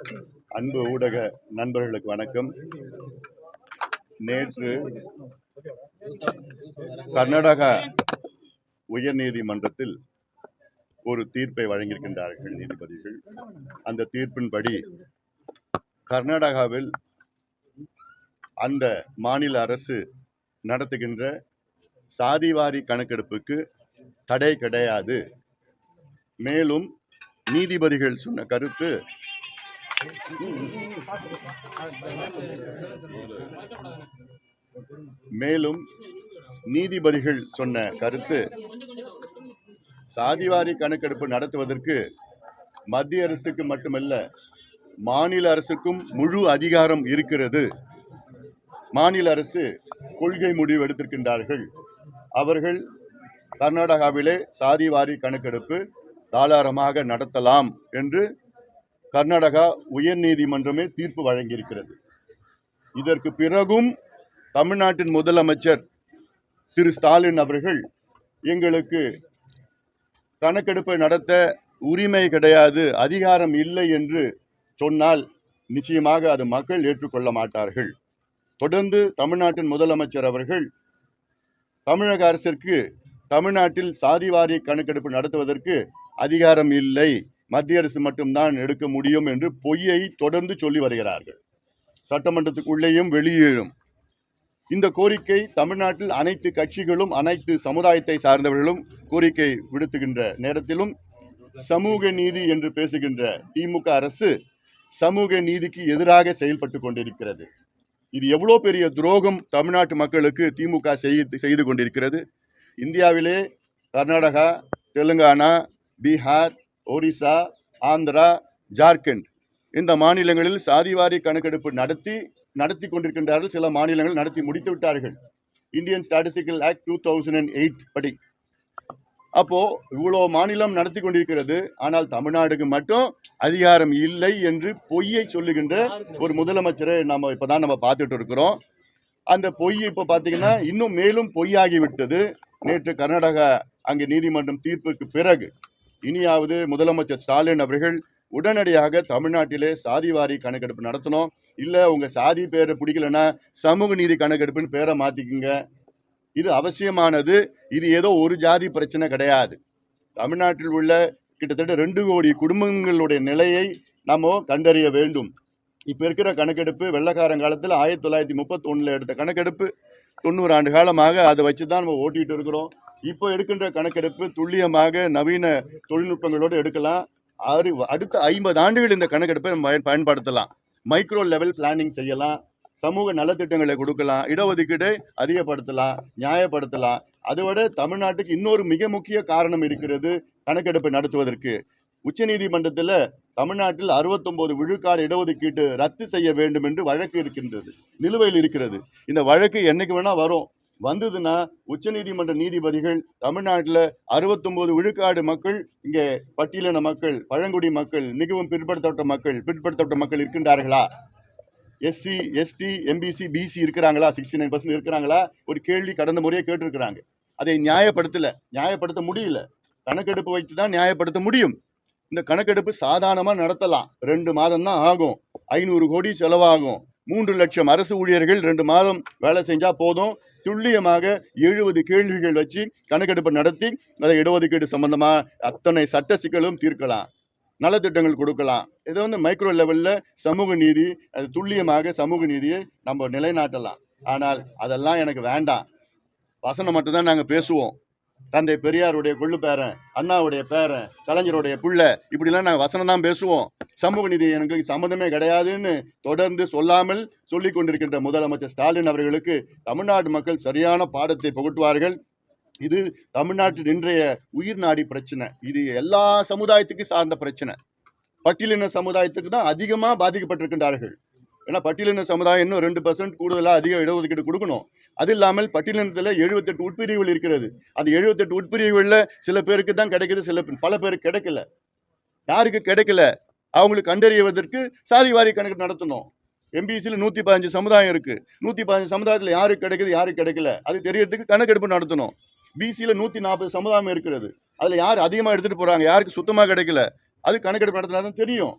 அன்பு ஊடக நண்பர்களுக்கு வணக்கம். நேற்று கர்நாடக உயர்நீதிமன்றத்தில் ஒரு தீர்ப்பை வழங்கியிருக்கின்றார்கள் நீதிபதிகள். அந்த தீர்ப்பின்படி கர்நாடகாவில் அந்த மாநில அரசு நடத்துகின்ற சாதிவாரி கணக்கெடுப்புக்கு தடை கிடையாது. மேலும் நீதிபதிகள் சொன்ன கருத்து மேலும் நீதிபதிகள் சொன்ன கருத்து சாதிவாரி கணக்கெடுப்பு நடத்துவதற்கு மத்திய அரசுக்கு மட்டுமல்ல மாநில அரசுக்கும் முழு அதிகாரம் இருக்கிறது. மாநில அரசு கொள்கை முடிவு எடுத்திருக்கின்றார்கள். அவர்கள் கர்நாடகாவிலே சாதிவாரி கணக்கெடுப்பு தாராளமாக நடத்தலாம் என்று கர்நாடகா உயர்நீதிமன்றமே தீர்ப்பு வழங்கியிருக்கிறது. இதற்கு பிறகும் தமிழ்நாட்டின் முதலமைச்சர் திரு ஸ்டாலின் அவர்கள் எங்களுக்கு கணக்கெடுப்பை நடத்த உரிமை கிடையாது அதிகாரம் இல்லை என்று சொன்னால் நிச்சயமாக அது மக்கள் ஏற்றுக்கொள்ள மாட்டார்கள். தொடர்ந்து தமிழ்நாட்டின் முதலமைச்சர் அவர்கள் தமிழக அரசிற்கு தமிழ்நாட்டில் சாதிவாரி கணக்கெடுப்பு நடத்துவதற்கு அதிகாரம் இல்லை. மத்திய அரசு மட்டும்தான் எடுக்க முடியும் என்று பொய்யை தொடர்ந்து சொல்லி வருகிறார்கள். சட்டமன்றத்துக்குள்ளேயும் வெளியேறும். இந்த கோரிக்கை தமிழ்நாட்டில் அனைத்து கட்சிகளும் அனைத்து சமுதாயத்தை சார்ந்தவர்களும் கோரிக்கை விடுத்துகின்ற நேரத்திலும் சமூக நீதி என்று பேசுகின்ற திமுக அரசு சமூக நீதிக்கு எதிராக செயல்பட்டு கொண்டிருக்கிறது. இது எவ்வளோ பெரிய துரோகம் தமிழ்நாட்டு மக்களுக்கு திமுக செய்து செய்து கொண்டிருக்கிறது. இந்தியாவிலே கர்நாடகா தெலுங்கானா பீகார் ஒரிசா ஆந்திரா ஜார்க்கண்ட் இந்த மாநிலங்களில் சாதிவாரி கணக்கெடுப்பு நடத்தி நடத்தி கொண்டிருக்கின்றார்கள். சில மாநிலங்கள் நடத்தி முடித்து விட்டார்கள். Indian statistical act two thousand and eight படி. அப்போ இவ்வளோ மாநிலம் நடத்தி கொண்டிருக்கிறது. ஆனால் தமிழ்நாடுக்கு மட்டும் அதிகாரம் இல்லை என்று பொய்யை சொல்லுகின்ற ஒரு முதலமைச்சரை நம்ம இப்பதான் நம்ம பார்த்துட்டு இருக்கிறோம். அந்த பொய் இப்போ பார்த்தீங்கன்னா இன்னும் மேலும் பொய்யாகிவிட்டது நேற்று கர்நாடகா அங்கே நீதிமன்றம் தீர்ப்புக்கு பிறகு. இனியாவது முதலமைச்சர் ஸ்டாலின் அவர்கள் உடனடியாக தமிழ்நாட்டிலே சாதிவாரி கணக்கெடுப்பு நடத்தணும். இல்லை உங்கள் சாதி பேரை பிடிக்கலன்னா சமூக நீதி கணக்கெடுப்புன்னு பேரை மாற்றிக்குங்க இது அவசியமானது. இது ஏதோ ஒரு ஜாதி பிரச்சனை கிடையாது. தமிழ்நாட்டில் உள்ள கிட்டத்தட்ட ரெண்டு கோடி குடும்பங்களுடைய நிலையை நம்ம கண்டறிய வேண்டும். இப்போ இருக்கிற கணக்கெடுப்பு வெள்ளக்காரங்காலத்தில் ஆயிரத்தி தொள்ளாயிரத்தி முப்பத்தொன்னில் எடுத்த கணக்கெடுப்பு தொண்ணூறு ஆண்டு காலமாக அதை வச்சு தான் நம்ம ஓட்டிகிட்டு இருக்கிறோம். இப்போ எடுக்கின்ற கணக்கெடுப்பு துல்லியமாக நவீன தொழில்நுட்பங்களோடு எடுக்கலாம். ஆறு அடுத்த ஐம்பது ஆண்டுகள் இந்த கணக்கெடுப்பை நம்ம பயன்- பயன்படுத்தலாம். மைக்ரோ லெவல் பிளானிங் செய்யலாம். சமூக நலத்திட்டங்களை கொடுக்கலாம். இடஒதுக்கீடை அதிகப்படுத்தலாம். நியாயப்படுத்தலாம். அதை விட தமிழ்நாட்டுக்கு இன்னொரு மிக முக்கிய காரணம் இருக்கிறது கணக்கெடுப்பை நடத்துவதற்கு. உச்சநீதிமன்றத்தில் தமிழ்நாட்டில் அறுபத்தொன்பது விழுக்காடு இடஒதுக்கீட்டு ரத்து செய்ய வேண்டும் என்று வழக்கு இருக்கின்றது. நிலுவையில் இருக்கிறது. இந்த வழக்கு என்னைக்கு வேணா வரும். வந்ததுன்னா உச்சநீதிமன்ற நீதிபதிகள் தமிழ்நாட்டில் அறுபத்தொம்போது விழுக்காடு மக்கள் இங்கே பட்டியலின மக்கள் பழங்குடி மக்கள் மிகவும் பிற்படுத்தப்பட்ட மக்கள் பிற்படுத்தப்பட்ட மக்கள் இருக்கின்றார்களா? எஸ்சி எஸ்டி எம்பிசி பிசி இருக்கிறாங்களா சிக்ஸ்டி நைன் பர்சன்ட் இருக்கிறாங்களா? ஒரு கேள்வி கடந்த முறையே கேட்டிருக்கிறாங்க. அதை நியாயப்படுத்தல. நியாயப்படுத்த முடியல. கணக்கெடுப்பு வைத்து தான் நியாயப்படுத்த முடியும். இந்த கணக்கெடுப்பு சாதாரணமாக நடத்தலாம். ரெண்டு மாதம் தான் ஆகும். ஐநூறு கோடி செலவாகும். மூன்று லட்சம் அரசு ஊழியர்கள் ரெண்டு மாதம் வேலை செஞ்சால் போதும். துல்லியமாக எழுபது கேள்விகள் வச்சு கணக்கெடுப்பு நடத்தி அதை இடஒதுக்கீடு சம்பந்தமாக அத்தனை சட்ட சிக்கலும் தீர்க்கலாம். நலத்திட்டங்கள் கொடுக்கலாம். இது வந்து மைக்ரோ லெவலில் சமூக நீதி அது துல்லியமாக சமூக நீதியை நம்ம நிலைநாட்டலாம். ஆனால் அதெல்லாம் எனக்கு வேண்டாம். வசனம் மட்டும்தான் நாங்கள் பேசுவோம். தந்தை பெரியாருடைய கொள்ளு பேரன் அண்ணாவுடைய பேரன் கலைஞருடைய புள்ள இப்படிலாம் நாங்கள் வசனம் தான் பேசுவோம். சமூக நீதி எனக்கு சம்மந்தமே கிடையாதுன்னு தொடர்ந்து சொல்லாமல் சொல்லி கொண்டிருக்கின்ற முதலமைச்சர் ஸ்டாலின் அவர்களுக்கு தமிழ்நாடு மக்கள் சரியான பாடத்தை புகட்டுவார்கள். இது தமிழ்நாட்டின் இன்றைய உயிர் நாடி பிரச்சனை. இது எல்லா சமுதாயத்துக்கும் சார்ந்த பிரச்சனை. பட்டியலின சமுதாயத்துக்கு தான் அதிகமாக பாதிக்கப்பட்டிருக்கின்றார்கள். ஏன்னா பட்டியலின சமுதாயம் இன்னும் ரெண்டு பர்சன்ட் கூடுதலாக அதிக இடஒதுக்கீடு கொடுக்கணும். அது இல்லாமல் பட்டியலினத்தில் எழுபத்தெட்டு உட்பிரிவுகள் இருக்கிறது. அந்த எழுபத்தெட்டு உட்பிரிவுகளில் சில பேருக்கு தான் கிடைக்குது சில பல பேருக்கு கிடைக்கல. யாருக்கு கிடைக்கல? அவங்களுக்கு கண்டறிவதற்கு சாதிவாரி கணக்கு நடத்தணும். எம்பிசியில் நூற்றி பதினஞ்சு சமுதாயம் இருக்குது நூற்றி பதினஞ்சு சமுதாயத்தில் யாருக்கு கிடைக்குது யாருக்கு கிடைக்கல? அது தெரியறதுக்கு கணக்கெடுப்பு நடத்தணும். பிசியில் நூற்றி நாற்பது சமுதாயம் இருக்கிறது. அதில் யார் அதிகமாக எடுத்துகிட்டு போகிறாங்க யாருக்கு சுத்தமாக கிடைக்கல? அது கணக்கெடுப்பு நடத்தினா தான் தெரியும்.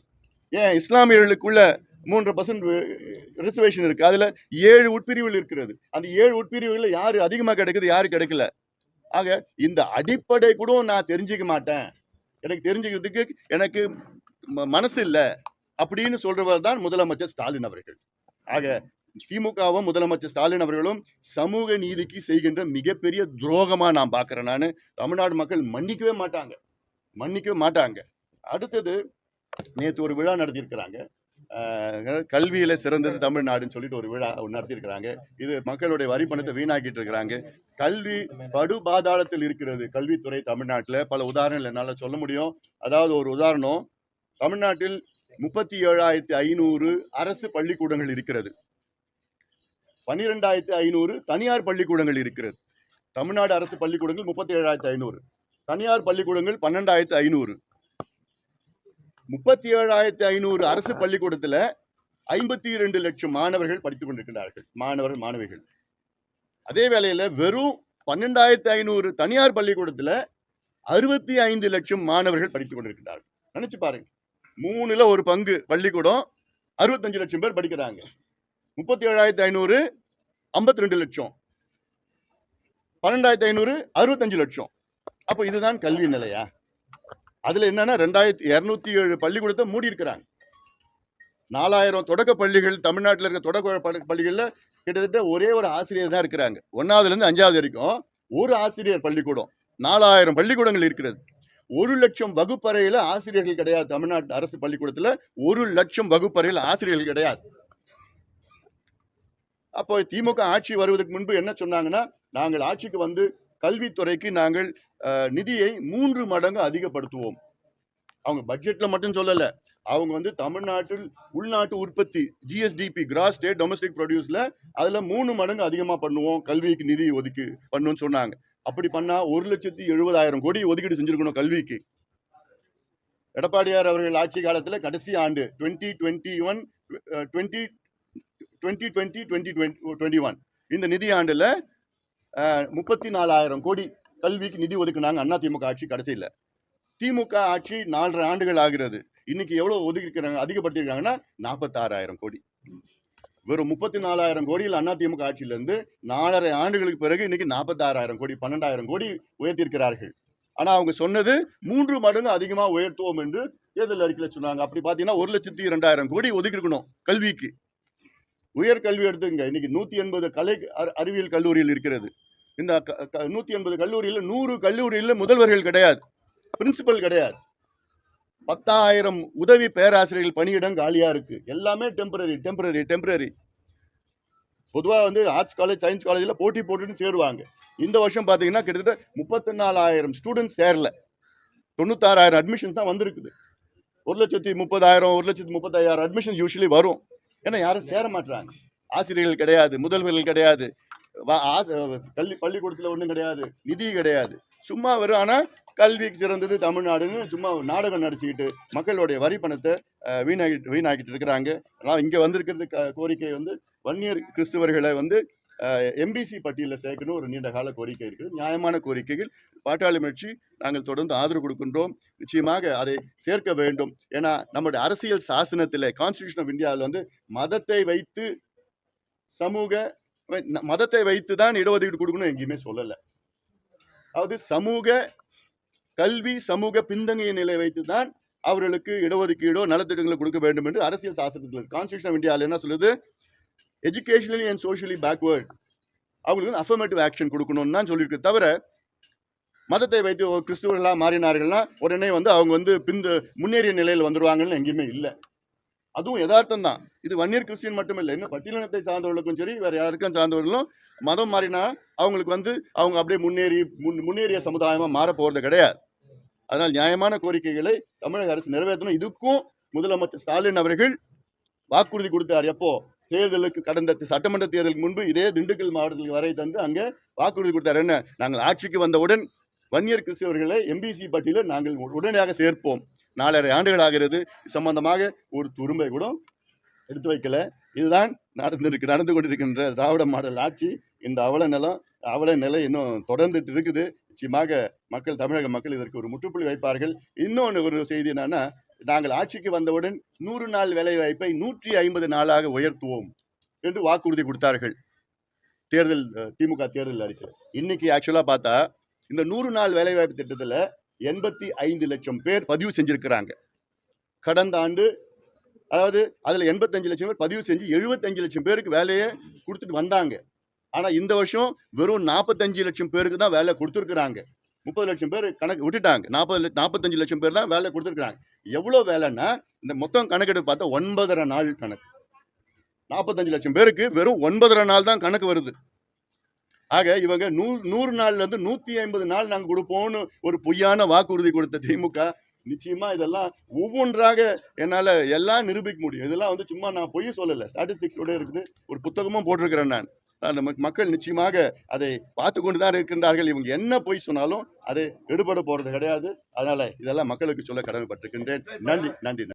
ஏன் இஸ்லாமியர்களுக்குள்ள மூன்று பர்சன்ட் ரிசர்வேஷன் இருக்குது அதில் ஏழு உட்பிரிவுகள் இருக்கிறது. அந்த ஏழு உட்பிரிவுகளில் யார் அதிகமாக கிடைக்குது யார் கிடைக்கல? ஆக இந்த அடிப்படை கூட நான் தெரிஞ்சுக்க மாட்டேன். எனக்கு தெரிஞ்சுக்கிறதுக்கு எனக்கு ம- மனசு இல்லை. அப்படின்னு சொல்றவர் தான் முதலமைச்சர் ஸ்டாலின் அவர்கள். ஆக திமுகவும் முதலமைச்சர் ஸ்டாலின் அவர்களும் சமூக நீதிக்கு செய்கின்ற மிகப்பெரிய துரோகமாக நான் பார்க்குறேன் நான். தமிழ்நாடு மக்கள் மன்னிக்கவே மாட்டாங்க. மன்னிக்கவே மாட்டாங்க. அடுத்தது நேற்று ஒரு விழா நடத்தியிருக்கிறாங்க. கல்வியில சிறந்தது தமிழ்நாடுன்னு சொல்லிட்டு ஒரு விழா ஒண்ணு நடத்தியிருக்கிறாங்க. இது மக்களுடைய வரி பணத்தை வீணாக்கிட்டு இருக்கிறாங்க. கல்வி படு பாதாளத்தில் இருக்கிறது கல்வித்துறை தமிழ்நாட்டில். பல உதாரணங்கள் என்னால் சொல்ல முடியும். அதாவது ஒரு உதாரணம். தமிழ்நாட்டில் முப்பத்தி ஏழாயிரத்தி ஐநூறு அரசு பள்ளிக்கூடங்கள் இருக்கிறது. பன்னிரெண்டாயிரத்தி ஐநூறு தனியார் பள்ளிக்கூடங்கள் இருக்கிறது. தமிழ்நாடு அரசு பள்ளிக்கூடங்கள் முப்பத்தி ஏழாயிரத்தி ஐநூறு. தனியார் பள்ளிக்கூடங்கள் பன்னெண்டாயிரத்தி ஐநூறு. முப்பத்தி ஏழாயிரத்தி ஐநூறு அரசு பள்ளிக்கூடத்துல ஐம்பத்தி இரண்டு லட்சம் மாணவர்கள் படித்துக் கொண்டிருக்கிறார்கள். மாணவர்கள் மாணவிகள். அதே வேளையில வெறும் பன்னெண்டாயிரத்தி ஐநூறு தனியார் பள்ளிக்கூடத்துல அறுபத்தி ஐந்து லட்சம் மாணவர்கள் படித்துக் கொண்டிருக்கிறார்கள். நினைச்சு பாருங்க. மூணுல ஒரு பங்கு பள்ளிக்கூடம் அறுபத்தஞ்சு லட்சம் பேர் படிக்கிறாங்க. முப்பத்தி ஏழாயிரத்தி ஐநூறு ஐம்பத்தி ரெண்டு லட்சம். பன்னெண்டாயிரத்தி ஐநூறு அறுபத்தஞ்சு லட்சம். அப்போ இதுதான் கல்வி நிலையா? அதுல என்னன்னா ரெண்டாயிரத்தி இருநூத்தி ஏழு பள்ளிக்கூடத்தை மூடி இருக்கிறாங்க நாலாயிரம் தொடக்க பள்ளிகள் தமிழ்நாட்டில் இருக்க தொடக்க பள்ளிகளில் கிட்டத்தட்ட ஒரே ஒரு ஆசிரியர் தான் இருக்கிறாங்க. ஒன்றாவதுலேருந்து அஞ்சாவது வரைக்கும் ஒரு ஆசிரியர் பள்ளிக்கூடம் நாலாயிரம் பள்ளிக்கூடங்கள் இருக்கிறது. ஒரு லட்சம் வகுப்பறையில் ஆசிரியர்கள் கிடையாது தமிழ்நாட்டு அரசு பள்ளிக்கூடத்தில். ஒரு லட்சம் வகுப்பறையில் ஆசிரியர்கள் கிடையாது. அப்போ திமுக ஆட்சி வருவதற்கு முன்பு என்ன சொன்னாங்கன்னா நாங்கள் ஆட்சிக்கு வந்து கல்வித்துறைக்கு நாங்கள் நிதியை மூன்று மடங்கு அதிகப்படுத்துவோம். அவங்க பட்ஜெட்ல மட்டும் சொல்லல. அவங்க வந்து தமிழ்நாட்டில் உள்நாட்டு உற்பத்தி ஜிஎஸ்டிபி கிராஸ் ஸ்டேட் டொமஸ்டிக் ப்ரொடியூஸ்ல அதுல மூணு மடங்கு அதிகமா பண்ணுவோம். கல்விக்கு நிதி ஒதுக்கி பண்ணுன்னு சொன்னாங்க. அப்படி பண்ணா ஒரு லட்சத்தி எழுபதாயிரம் கோடி ஒதுக்கீடு செஞ்சிருக்கணும் கல்விக்கு. எடப்பாடியார் அவர்கள் ஆட்சி காலத்துல கடைசி ஆண்டு twenty twenty one twenty twenty twenty twenty twenty one இந்த நிதி ஆண்டுல முப்பத்தி நாலாயிரம் கோடி கல்விக்கு நிதி ஒதுக்குனாங்க அண்ணா திமுக ஆட்சி கடைசியில் திமுக ஆட்சி நாலரை ஆண்டுகள் ஆகிறது. இன்னைக்கு எவ்வளவு ஒதுக்கிருக்கிறாங்க அதிகப்படுத்திருக்காங்கன்னா நாற்பத்தாறாயிரம் கோடி. வெறும் முப்பத்தி நாலாயிரம் கோடியில் அண்ணா திமுக ஆட்சியிலிருந்து நாலரை ஆண்டுகளுக்கு பிறகு இன்னைக்கு நாற்பத்தாறாயிரம் கோடி பன்னெண்டாயிரம் கோடி உயர்த்தியிருக்கிறார்கள் ஆனால் அவங்க சொன்னது மூன்று மடங்கு அதிகமாக உயர்த்துவோம் என்று தேர்தல் அறிக்கையில் சொன்னாங்க. அப்படி பார்த்தீங்கன்னா ஒரு லட்சத்தி இரண்டாயிரம் கோடி ஒதுக்கிருக்கணும் கல்விக்கு. உயர்கல்வி எடுத்துங்க இன்னைக்கு நூற்றி எண்பது கலை அறி- அறிவியல் கல்லூரியில் இருக்கிறது. இந்த க- க- நூத்தி எண்பது கல்லூரியில் நூறு கல்லூரியில் முதல்வர்கள் கிடையாது. பிரின்சிபல் கிடையாது. பத்தாயிரம் உதவி பேராசிரியர்கள் பணியிடம் காலியாக இருக்கு. எல்லாமே டெம்பரரி டெம்பரரி டெம்பரரி பொதுவாக வந்து ஆர்ட்ஸ் காலேஜ் சயின்ஸ் காலேஜில் போட்டி போட்டுன்னு சேருவாங்க. இந்த வருஷம் பார்த்தீங்கன்னா கிட்டத்தட்ட முப்பத்தி நாலாயிரம் ஸ்டூடெண்ட்ஸ் சேரல. தொண்ணூத்தாறாயிரம் அட்மிஷன்ஸ் தான் வந்திருக்குது. ஒரு லட்சத்தி முப்பதாயிரம் ஒரு லட்சத்தி முப்பத்தாயிரம் அட்மிஷன் யூஸ்வலி வரும். ஏன்னா யாரும் சேர மாட்டுறாங்க ஆசிரியர்கள் கிடையாது முதல்வர்கள் கிடையாது. கல்வி பள்ளிக்கூடத்துல ஒன்றும் கிடையாது. நிதி கிடையாது. சும்மா வரும். ஆனா கல்விக்கு சிறந்தது தமிழ்நாடுன்னு சும்மா நாடகம் நடிச்சுக்கிட்டு மக்களுடைய வரி பணத்தை வீணாகிட்டு வீணாக்கிட்டு இருக்கிறாங்க. ஆனால் இங்க வந்திருக்கிறது க- கோரிக்கை வந்து வன்னியர் கிறிஸ்துவர்களை வந்து எம்பிசி பட்டியலில் சேர்க்கணும். ஒரு நீண்ட கால கோரிக்கை இருக்குது. நியாயமான கோரிக்கைகள். பாட்டாளி முயற்சி நாங்கள் தொடர்ந்து ஆதரவு கொடுக்கின்றோம். நிச்சயமாக அதை சேர்க்க வேண்டும். ஏன்னா நம்முடைய அரசியல் சாசனத்தில் கான்ஸ்டியூஷன் ஆஃப் இந்தியாவில் வந்து மதத்தை வைத்து சமூக மதத்தை வைத்து தான் இடஒதுக்கீடு கொடுக்கணும் எங்கேயுமே சொல்லலை. அதாவது சமூக கல்வி சமூக பின்தங்கிய நிலை வைத்து தான் அவர்களுக்கு இடஒதுக்கீடோ நலத்திட்டங்களை கொடுக்க வேண்டும் என்று அரசியல் சாசனத்தில் கான்ஸ்டியூஷன் ஆஃப் இந்தியாவில் என்ன சொல்லுது? எஜுகேஷனலி அண்ட் சோஷியலி பேக்வேர்ட் அவங்களுக்கு வந்து அஃபர்மேட்டிவ் ஆக்ஷன் கொடுக்கணும்னு தான் சொல்லியிருக்கு தவிர மதத்தை வைத்து கிறிஸ்துவர்களாக மாறினார்கள்னா உடனே வந்து அவங்க வந்து பிந்து முன்னேறிய நிலையில் வந்துடுவாங்கன்னு எங்கேயுமே இல்லை. அதுவும் யதார்த்தம் தான். இது வன்னியர் கிறிஸ்டின் மட்டுமில்லை. இன்னும் பட்டியலினத்தை சார்ந்தவர்களுக்கும் சரி வேற யாருக்கும் சார்ந்தவர்களும் மதம் மாறினா அவங்களுக்கு வந்து அவங்க அப்படியே முன்னேறி முன் முன்னேறிய சமுதாயமாக மாற போகிறது கிடையாது. அதனால் நியாயமான கோரிக்கைகளை தமிழக அரசு நிறைவேற்றணும். இதுக்கும் முதலமைச்சர் ஸ்டாலின் அவர்கள் வாக்குறுதி கொடுத்தார். எப்போ? தேர்தலுக்கு கடந்த சட்டமன்ற தேர்தலுக்கு முன்பு இதே திண்டுக்கல் மாவட்டத்துக்கு வரை தந்து அங்கே வாக்குறுதி கொடுத்தார். என்ன? நாங்கள் ஆட்சிக்கு வந்தவுடன் வன்னியர் கிறிஸ்தவர்களை எம்பிசி பட்டியலில் நாங்கள் உடனடியாக சேர்ப்போம். நாலரை ஆண்டுகள் ஆகிறது. சம்பந்தமாக ஒரு துரும்பை கூட எடுத்து வைக்கல. இதுதான் நடந்திருக்கு நடந்து கொண்டிருக்கின்ற திராவிட மாடல் ஆட்சி. இந்த அவல நிலம் அவல நிலை இன்னும் தொடர்ந்துட்டு இருக்குது. நிச்சயமாக மக்கள் தமிழக மக்கள் இதற்கு ஒரு முற்றுப்புள்ளி வைப்பார்கள். இன்னொன்று ஒரு செய்தி என்னன்னா நாங்கள் ஆட்சிக்கு வந்தவுடன் நூறு நாள் வேலை வாய்ப்பை நூற்றி ஐம்பது நாளாக உயர்த்துவோம் என்று வாக்குறுதி கொடுத்தார்கள். தேர்தல் திமுக தேர்தல் அறிக்கை. இன்னைக்கு ஆக்சுவலாக பார்த்தா இந்த நூறு நாள் வேலைவாய்ப்பு திட்டத்தில் எண்பத்தி ஐந்து லட்சம் பேர் பதிவு செஞ்சிருக்கிறாங்க. கடந்த ஆண்டு அதாவது அதில் எண்பத்தஞ்சு லட்சம் பேர் பதிவு செஞ்சு எழுபத்தஞ்சு லட்சம் பேருக்கு வேலையை கொடுத்துட்டு வந்தாங்க. ஆனால் இந்த வருஷம் வெறும் நாற்பத்தஞ்சு லட்சம் பேருக்கு தான் வேலை கொடுத்துருக்குறாங்க. முப்பது லட்சம் பேர் கணக்கு விட்டுட்டாங்க. நாற்பது நாற்பத்தஞ்சு லட்சம் பேர் தான் வேலை கொடுத்துருக்குறாங்க. எவ்வளோ வேலைன்னா இந்த மொத்தம் கணக்கெடுப்பு பார்த்தா ஒன்பதரை நாள் கணக்கு. நாற்பத்தஞ்சு லட்சம் பேருக்கு வெறும் ஒன்பதரை நாள் தான் கணக்கு வருது. ஆக இவங்க நூறு நூறு நாள்ல இருந்து நூத்தி ஐம்பது நாள் நாங்க கொடுப்போம்னு ஒரு பொய்யான வாக்குறுதி கொடுத்த திமுக நிச்சயமா இதெல்லாம் ஒவ்வொன்றாக என்னால எல்லாம் நிரூபிக்க முடியும். இதெல்லாம் வந்து சும்மா நான் பொய் சொல்லல. ஸ்டாட்டிஸ்டிக்ஸோட இருக்குது. ஒரு புத்தகமும் போட்டிருக்கிறேன் நான். அந்த மக்கள் நிச்சயமாக அதை பார்த்து கொண்டு தான் இருக்கின்றார்கள். இவங்க என்ன பொய் சொன்னாலும் அதை எடுபட போறது கிடையாது. அதனால இதெல்லாம் மக்களுக்கு சொல்ல கடமைப்பட்டிருக்கின்றேன். நன்றி நன்றி.